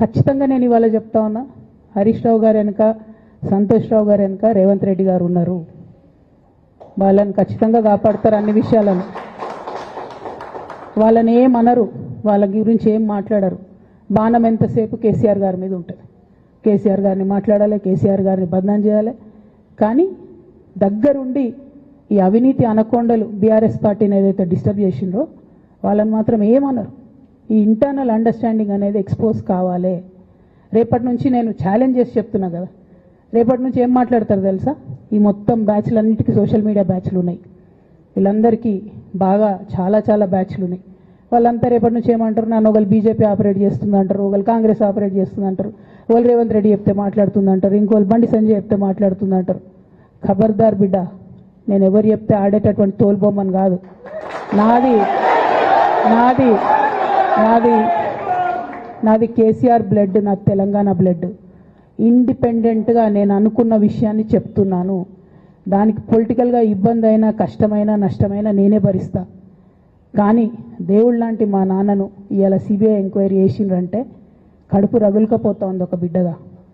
ఖచ్చితంగా నేను ఇవాళ చెప్తా ఉన్నా హరీష్ రావు గారు వెనుక సంతోష్ రావు గారు వెనుక రేవంత్ రెడ్డి గారు ఉన్నారు. వాళ్ళని ఖచ్చితంగా కాపాడతారు అన్ని విషయాలను. వాళ్ళని ఏం అనరు వాళ్ళ గురించి ఏం మాట్లాడరు. బాణం ఎంతసేపు కేసీఆర్ గారి మీద ఉంటుంది. కేసీఆర్ గారిని మాట్లాడాలి కేసీఆర్ గారిని బదనాం చేయాలి. కానీ దగ్గరుండి ఈ అవినీతి అనకొండలు బీఆర్ఎస్ పార్టీని ఏదైతే డిస్టర్బ్ చేసిండ్రో వాళ్ళని మాత్రం ఏమనరు ఈ ఇంటర్నల్ అండర్స్టాండింగ్ అనేది ఎక్స్పోజ్ కావాలి. రేపటి నుంచి నేను ఛాలెంజ్ చేసి చెప్తున్నా కదా. రేపటి నుంచి ఏం మాట్లాడతారు తెలుసా? ఈ మొత్తం బ్యాచ్లన్నిటికీ సోషల్ మీడియా బ్యాచ్లు ఉన్నాయి. వీళ్ళందరికీ బాగా చాలా చాలా బ్యాచ్లు ఉన్నాయి. వాళ్ళంతా రేపటి నుంచి ఏమంటారు? నన్ను ఒకళ్ళు బీజేపీ ఆపరేట్ చేస్తుంది అంటారు ఒకళ్ళు కాంగ్రెస్ ఆపరేట్ చేస్తుంది అంటారు ఒకళ్ళు రేవంత్ రెడ్డి చెప్తే మాట్లాడుతుంది అంటారు ఇంకోళ్ళు బండి సంజయ్ చెప్తే మాట్లాడుతుంది అంటారు ఖబర్దార్ బిడ్డ నేను ఎవరు చెప్తే ఆడేటటువంటి తోలుబొమ్మని కాదు. నాది నాది నాది నాది కేసీఆర్ బ్లడ్ నాది తెలంగాణ బ్లడ్. ఇండిపెండెంట్గా నేను అనుకున్న విషయాన్ని చెప్తున్నాను. దానికి పొలిటికల్గా ఇబ్బంది అయినా కష్టమైనా నష్టమైనా నేనే భరిస్తా. కానీ దేవుడు లాంటి మా నాన్నను ఇవాళ సిబిఐ ఎంక్వైరీ చేసిండ్రంటే కడుపు రగులుకపోతా ఉంది ఒక బిడ్డగా.